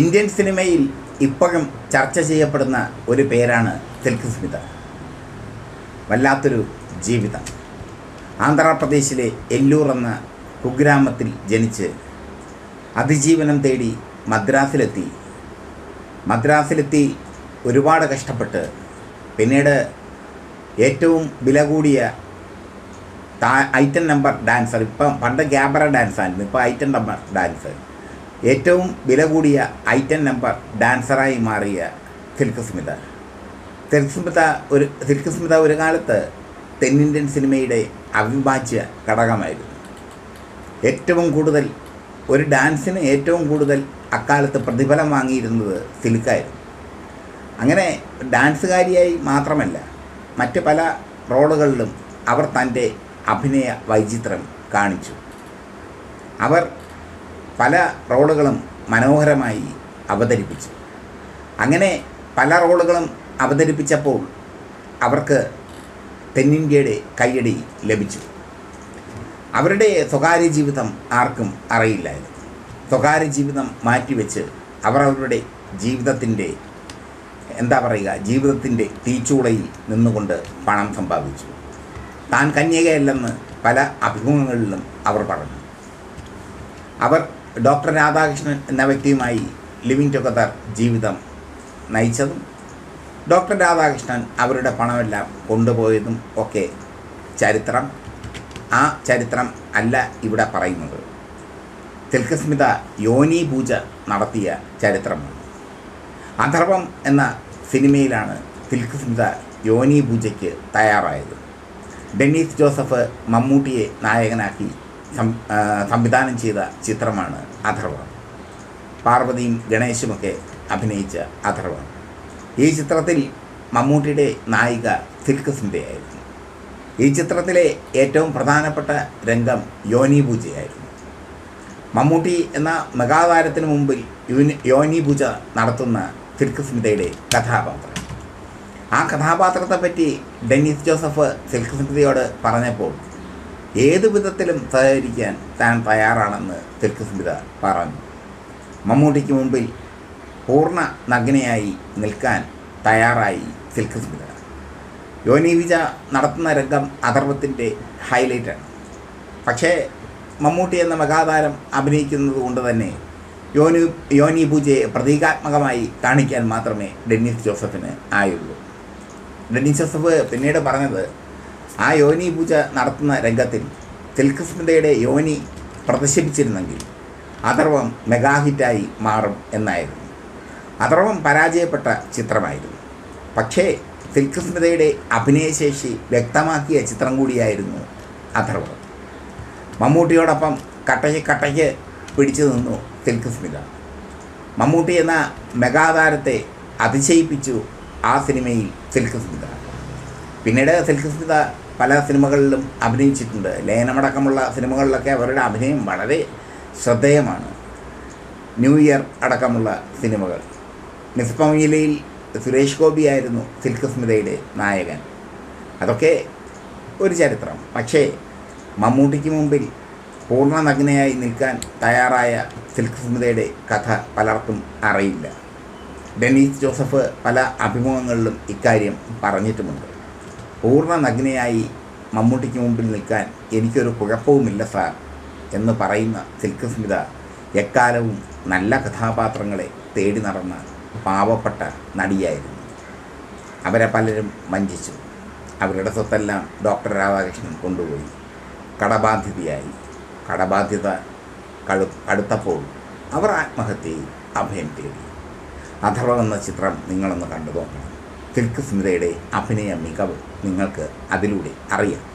Indian സിനിമയിൽ ഇപ്പോഴും ചർച്ച ചെയ്യപ്പെടുന്ന ഒരു പേരാണ് തെൽക്ക് സ്മിത വല്ലാത്തൊരു ജീവിതം. ആന്ധ്രാപ്രദേശിലെ എല്ലൂർ എന്ന കുഗ്രാമത്തിൽ ജനിച്ച് അതിജീവനം തേടി മദ്രാസിലെത്തി. മദ്രാസിലെത്തി ഒരുപാട് കഷ്ടപ്പെട്ട് പിന്നീട് ഏറ്റവും വില കൂടിയ ഐറ്റം നമ്പർ ഡാൻസർ. ഇപ്പം പണ്ട് ക്യാമറ ഡാൻസ് ആയിരുന്നു ഇപ്പോൾ ഐറ്റം നമ്പർ ഡാൻസ്. ഏറ്റവും വില കൂടിയ ഐറ്റം നമ്പർ ഡാൻസറായി മാറിയ സിൽക്ക് സ്മിത. സിൽക്ക് സ്മിത ഒരു സിൽക്ക് സ്മിത ഒരു കാലത്ത് തെന്നിന്ത്യൻ സിനിമയുടെ അവിഭാജ്യ ഘടകമായിരുന്നു. ഏറ്റവും കൂടുതൽ ഒരു ഡാൻസിന് ഏറ്റവും കൂടുതൽ അക്കാലത്ത് പ്രതിഫലം വാങ്ങിയിരുന്നത് സിൽക്കായിരുന്നു അങ്ങനെ ഡാൻസുകാരിയായി മാത്രമല്ല മറ്റ് പല റോളുകളിലും അവർ തന്റെ അഭിനയ വൈചിത്രം കാണിച്ചു. അവർ പല റോളുകളും മനോഹരമായി അവതരിപ്പിച്ചു. അങ്ങനെ പല റോളുകളും അവതരിപ്പിച്ചപ്പോൾ അവർക്ക് തെന്നിന്ത്യയുടെ കയ്യടി ലഭിച്ചു. അവരുടെ സ്വകാര്യ ജീവിതം ആർക്കും അറിയില്ലായിരുന്നു. സ്വകാര്യ ജീവിതം മാറ്റിവെച്ച് അവർ അവരുടെ ജീവിതത്തിന്റെ എന്താ പറയുക ജീവിതത്തിന്റെ തീച്ചൂളയിൽ നിന്നുകൊണ്ട് പണം സമ്പാദിച്ചു. താൻ കന്യകയല്ലെന്ന് പല അഭിമുഖങ്ങളിലും അവർ പറഞ്ഞു. അവർ ഡോക്ടർ രാധാകൃഷ്ണൻ എന്ന വ്യക്തിയുമായി ലിവിങ് ടുഗദർ ജീവിതം നയിച്ചതും ഡോക്ടർ രാധാകൃഷ്ണൻ അവരുടെ പണമെല്ലാം കൊണ്ടുപോയതും ഒക്കെ ചരിത്രം. ആ ചരിത്രം അല്ല ഇവിടെ പറയുന്നത്. തിൽക്കസ്മിത യോനി പൂജ നടത്തിയ ചരിത്രമാണ്. അഥർവം എന്ന സിനിമയിലാണ് തിൽക്കസ്മിത യോനി പൂജയ്ക്ക് തയ്യാറായത്. ഡെന്നീസ് ജോസഫ് മമ്മൂട്ടിയെ നായകനാക്കി സംവിധാനം ചെയ്ത ചിത്രമാണ് അഥർവം. പാർവതിയും ഗണേശുമൊക്കെ അഭിനയിച്ച അഥർവം. ഈ ചിത്രത്തിൽ മമ്മൂട്ടിയുടെ നായിക സിൽക്ക് സ്മിതയായിരുന്നു ഈ ചിത്രത്തിലെ ഏറ്റവും പ്രധാനപ്പെട്ട രംഗം യോനി പൂജയായിരുന്നു. മമ്മൂട്ടി എന്ന മെഗാതാരത്തിന് മുമ്പിൽ യുനി യോനി പൂജ നടത്തുന്ന സിൽക്ക് സ്മിതയുടെ കഥാപാത്രം. ആ കഥാപാത്രത്തെ പറ്റി ഡെന്നിസ് ജോസഫ് സിൽക്ക് സ്മിതയോട് പറഞ്ഞപ്പോൾ ഏതു വിധത്തിലും സഹകരിക്കാൻ താൻ തയ്യാറാണെന്ന് തെക്ക് സ്മിത പറഞ്ഞു. മമ്മൂട്ടിക്ക് മുമ്പിൽ പൂർണ നഗ്നയായി നിൽക്കാൻ തയ്യാറായി സിൽക്ക് സ്മിത. യോനി വിജ നടത്തുന്ന രംഗം അഥർവത്തിന്റെ ഹൈലൈറ്റാണ്. പക്ഷേ മമ്മൂട്ടി എന്ന മഹാതാരം അഭിനയിക്കുന്നത് കൊണ്ട് തന്നെ യോനി യോനി പൂജയെ പ്രതീകാത്മകമായി കാണിക്കാൻ മാത്രമേ ഡെന്നിസ് ജോസഫിന് ആയുള്ളൂ. ഡെന്നിസ് ജോസഫ് പിന്നീട് പറഞ്ഞത് ആ യോനി പൂജ നടത്തുന്ന രംഗത്തിൽ സിൽക്ക് യോനി പ്രദർശിപ്പിച്ചിരുന്നെങ്കിൽ അഥർവം മെഗാഹിറ്റായി മാറും എന്നായിരുന്നു. അഥർവം പരാജയപ്പെട്ട ചിത്രമായിരുന്നു. പക്ഷേ സിൽക്ക് അഭിനയശേഷി വ്യക്തമാക്കിയ ചിത്രം കൂടിയായിരുന്നു അഥർവം. മമ്മൂട്ടിയോടൊപ്പം കട്ടയ്ക്ക് കട്ടയ്ക്ക് പിടിച്ചു നിന്നു സിൽക്ക് സ്മിത മമ്മൂട്ടി എന്ന മെഗാതാരത്തെ അതിശയിപ്പിച്ചു ആ സിനിമയിൽ സിൽക്ക് പിന്നീട് സിൽക്ക് സ്മിത പല സിനിമകളിലും അഭിനയിച്ചിട്ടുണ്ട്. ലയനമടക്കമുള്ള സിനിമകളിലൊക്കെ അവരുടെ അഭിനയം വളരെ ശ്രദ്ധേയമാണ്. ന്യൂ ഇയർ അടക്കമുള്ള സിനിമകൾ. നിസ്പമയിലയിൽ സുരേഷ് ഗോപി ആയിരുന്നു സിൽക്ക് സ്മിതയുടെ നായകൻ. അതൊക്കെ ഒരു ചരിത്രം. പക്ഷേ മമ്മൂട്ടിക്ക് മുമ്പിൽ പൂർണ നഗ്നയായി നിൽക്കാൻ തയ്യാറായ സിൽക്ക് സ്മിതയുടെ കഥ പലർക്കും അറിയില്ല. ഡെന്നീസ് ജോസഫ് പല അഭിമുഖങ്ങളിലും ഇക്കാര്യം പറഞ്ഞിട്ടുമുണ്ട്. പൂർണ നഗ്നയായി മമ്മൂട്ടിക്ക് മുമ്പിൽ നിൽക്കാൻ എനിക്കൊരു കുഴപ്പവുമില്ല സാർ എന്ന് പറയുന്ന സിൽക്ക് സ്മിത എക്കാലവും നല്ല കഥാപാത്രങ്ങളെ തേടി നടന്ന പാവപ്പെട്ട നടിയായിരുന്നു. അവരെ പലരും വഞ്ചിച്ചു. അവരുടെ സ്വത്തെല്ലാം ഡോക്ടർ രാധാകൃഷ്ണൻ കൊണ്ടുപോയി. കടബാധ്യതയായി. കടബാധ്യത കടു കടുത്തപ്പോൾ അവർ ആത്മഹത്യയിൽ അഭയം തേടി. അഥർവ എന്ന ചിത്രം നിങ്ങളൊന്ന് കണ്ടു നോക്കണം. സിൽക്ക് സ്മിതയുടെ അഭിനയ മികവ് നിങ്ങൾക്ക് അതിലൂടെ അറിയാം.